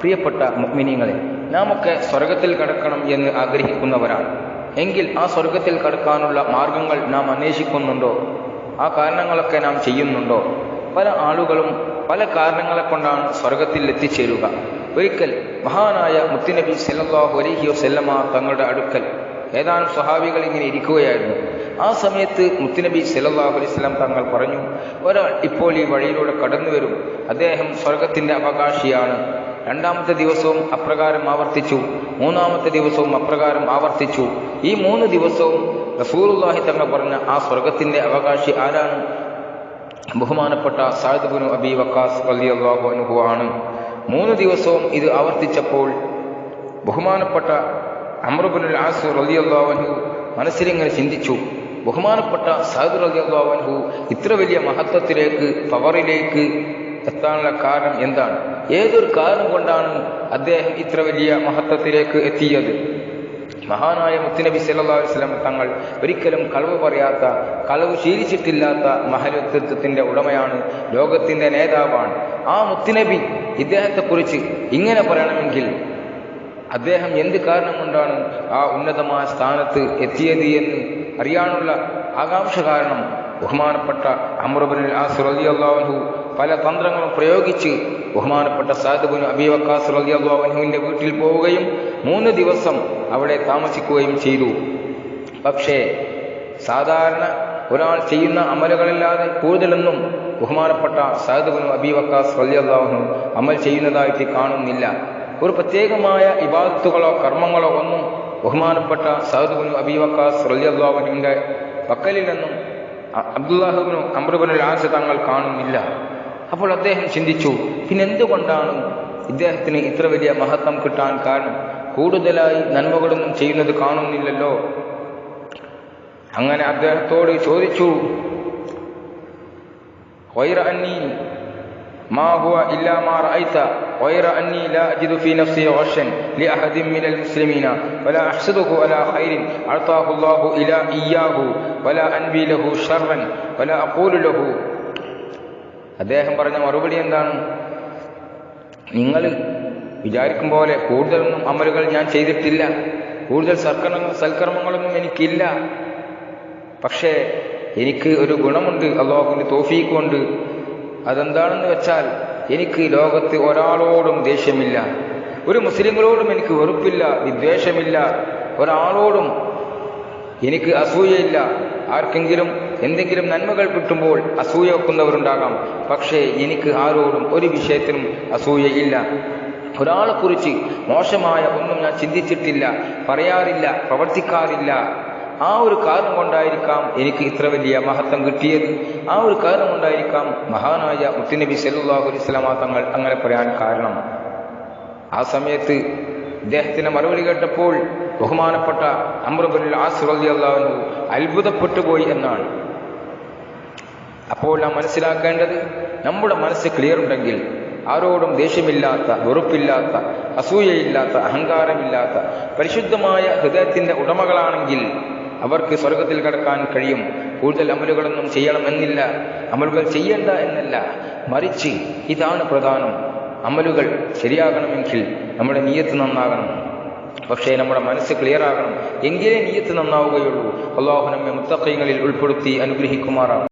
പ്രിയപ്പെട്ട മുഗ്മിനിങ്ങളെ നാമൊക്കെ സ്വർഗത്തിൽ കടക്കണം എന്ന് ആഗ്രഹിക്കുന്നവരാണ്. എങ്കിൽ ആ സ്വർഗത്തിൽ കടക്കാനുള്ള മാർഗങ്ങൾ നാം അന്വേഷിക്കുന്നുണ്ടോ? ആ കാരണങ്ങളൊക്കെ നാം ചെയ്യുന്നുണ്ടോ? പല ആളുകളും പല കാരണങ്ങളെ കൊണ്ടാണ് സ്വർഗത്തിൽ എത്തിച്ചേരുക. ഒരിക്കൽ മഹാനായ മുത്തുനബി സല്ലല്ലാഹു അലൈഹി വസല്ലമ തങ്ങളുടെ അടുക്കൽ ഏതാനും സ്വഹാബികൾ ഇങ്ങനെ ഇരിക്കുകയായിരുന്നു. ആ സമയത്ത് മുത്തുനബി സല്ലല്ലാഹു അലൈഹി വസല്ലം തങ്ങൾ പറഞ്ഞു ഒരാൾ ഇപ്പോൾ ഈ വഴിയിലൂടെ കടന്നു വരും അദ്ദേഹം സ്വർഗത്തിന്റെ അവകാശിയാണ്. രണ്ടാമത്തെ ദിവസവും അപ്രകാരം ആവർത്തിച്ചു. മൂന്നാമത്തെ ദിവസവും അപ്രകാരം ആവർത്തിച്ചു. ഈ മൂന്ന് ദിവസവും റസൂലുള്ളാഹി തങ്ങൾ പറഞ്ഞ ആ സ്വർഗത്തിന്റെ അവകാശി ആരാണ്? ബഹുമാനപ്പെട്ട സാദുബിനു അബി വക്കാസ് അൻഹു ആണ്. മൂന്ന് ദിവസവും ഇത് ആവർത്തിച്ചപ്പോൾ ബഹുമാനപ്പെട്ട അമ്രുബുൽ ആസ് റളിയല്ലാഹു അൻഹു മനസ്സിലിങ്ങനെ ചിന്തിച്ചു. ബഹുമാനപ്പെട്ട സാദ് റളിയല്ലാഹു അൻഹു ഇത്ര വലിയ മഹത്വത്തിലേക്ക് പവറിലേക്ക് എത്താനുള്ള കാരണം എന്താണ്? ഏതൊരു കാരണം കൊണ്ടാണ് അദ്ദേഹം ഇത്ര വലിയ മഹത്വത്തിലേക്ക് എത്തിയത്? മഹാനായ മുത്തുനബി അലൈഹി വസല്ലം തങ്ങൾ ഒരിക്കലും കളവ് പറയാത്ത കളവ് ശീലിച്ചിട്ടില്ലാത്ത മഹരത്വത്തിന്റെ ഉടമയാണ് ലോകത്തിന്റെ നേതാവാണ്. ആ മുത്തുനബി ഇദ്ദേഹത്തെക്കുറിച്ച് ഇങ്ങനെ പറയണമെങ്കിൽ അദ്ദേഹം എന്ത് കാരണം കൊണ്ടാണ് ആ ഉന്നതമായ സ്ഥാനത്ത് എത്തിയത് എന്ന് അറിയാനുള്ള ആകാംക്ഷ കാരണം ബഹുമാനപ്പെട്ട അമ്രുബിൻ ആസ് റളിയല്ലാഹു പല തന്ത്രങ്ങളും പ്രയോഗിച്ച് ബഹുമാനപ്പെട്ട സാദുബിൻ അബീവക്കാസ് വക്കാസ് റളിയല്ലാഹുവിന്റെ വീട്ടിൽ പോവുകയും മൂന്ന് ദിവസം അവിടെ താമസിക്കുകയും ചെയ്തു. പക്ഷേ സാധാരണ ഒരാൾ ചെയ്യുന്ന അമലുകളില്ലാതെ കൂടുതലൊന്നും ബഹുമാനപ്പെട്ട സാദുബിൻ അബീവക്കാസ് വക്കാസ് റളിയല്ലാഹു അമൽ ചെയ്യുന്നതായിട്ട് കാണുന്നില്ല. ഒരു പ്രത്യേകമായ ഇബാദത്തുകളോ കർമ്മങ്ങളോ ഒന്നും ബഹുമാനപ്പെട്ട സഹദുബിൻ അബീവക്കാസ് വക്കാസ് പക്കലിൽ നിന്നും അബ്ദുല്ലാഹുബിനും അമ്രുബിനുൽ ആസ് തങ്ങൾ കാണുന്നില്ല. അപ്പോൾ അദ്ദേഹം ചിന്തിച്ചു പിന്നെന്തുകൊണ്ടാണ് ഇദ്ദേഹത്തിന് ഇത്ര വലിയ മഹത്വം കിട്ടാൻ കാരണം കൂടുതലായി നന്മകളൊന്നും ചെയ്യുന്നത് കാണുന്നില്ലല്ലോ അങ്ങനെ അദ്ദേഹത്തോട് ചോദിച്ചു غير أني ما هو إلا ما رأيت غير أني لا أجد في نفسي غشا لأحد من المسلمين ولا أحسده على خير أعطاه الله إلى إياه ولا أنبي له شرا ولا أقول له അദ്ദേഹം പറഞ്ഞ മറുപടി എന്താണ്? നിങ്ങൾ വിചാരിക്കും പോലെ കൂടുതലൊന്നും അമലുകൾ ഞാൻ ചെയ്തിട്ടില്ല. കൂടുതൽ സൽക്കർമ്മ സൽക്കർമ്മങ്ങളൊന്നും എനിക്കില്ല. പക്ഷേ എനിക്ക് ഒരു ഗുണമുണ്ട് അള്ളാഹുവിന്റെ തോഫീക്ക് അതെന്താണെന്ന് വെച്ചാൽ എനിക്ക് ലോകത്ത് ഒരാളോടും ദേഷ്യമില്ല. ഒരു മുസ്ലിങ്ങളോടും എനിക്ക് വെറുപ്പില്ല വിദ്വേഷമില്ല. ഒരാളോടും എനിക്ക് അസൂയയില്ല. ആർക്കെങ്കിലും എന്തെങ്കിലും നന്മകൾ കിട്ടുമ്പോൾ അസൂയ വെക്കുന്നവരുണ്ടാകാം. പക്ഷേ എനിക്ക് ആരോടും ഒരു വിഷയത്തിനും അസൂയയില്ല. ഒരാളെക്കുറിച്ച് മോശമായ ഒന്നും ഞാൻ ചിന്തിച്ചിട്ടില്ല പറയാറില്ല പ്രവർത്തിക്കാറില്ല. ആ ഒരു കാരണം കൊണ്ടായിരിക്കാം എനിക്ക് ഇത്ര വലിയ മഹത്വം കിട്ടിയത്. ആ ഒരു കാരണം കൊണ്ടായിരിക്കാം മഹാനായ മുത്തുനബി സല്ലാഹു വസല്ലമ തങ്ങൾ അങ്ങനെ പറയാൻ കാരണം. ആ സമയത്ത് ഇദ്ദേഹത്തിന്റെ മറുപടി കേട്ടപ്പോൾ ബഹുമാനപ്പെട്ട അമ്രബുൽ ആസ് അള്ളാഹു അത്ഭുതപ്പെട്ടു പോയി എന്നാണ്. അപ്പോൾ നാം മനസ്സിലാക്കേണ്ടത് നമ്മുടെ മനസ്സ് ക്ലിയർ ഉണ്ടെങ്കിൽ ആരോടും ദേഷ്യമില്ലാത്ത വെറുപ്പില്ലാത്ത അസൂയയില്ലാത്ത അഹങ്കാരമില്ലാത്ത പരിശുദ്ധമായ ഹൃദയത്തിന്റെ ഉടമകളാണെങ്കിൽ അവർക്ക് സ്വർഗത്തിൽ കടക്കാൻ കഴിയും. കൂടുതൽ അമലുകളൊന്നും ചെയ്യണമെന്നില്ല. അമലുകൾ ചെയ്യേണ്ട എന്നല്ല. മറിച്ച് ഇതാണ് പ്രധാനം. അമലുകൾ ശരിയാകണമെങ്കിൽ നമ്മുടെ നീയത്ത് നന്നാകണം. പക്ഷേ നമ്മുടെ മനസ്സ് ക്ലിയർ ആകണം. എങ്കിലേ നീയത്ത് നന്നാവുകയുള്ളൂ. അള്ളാഹു നമ്മെ മുത്തക്കൈകളിൽ ഉൾപ്പെടുത്തി അനുഗ്രഹിക്കുമാറാകും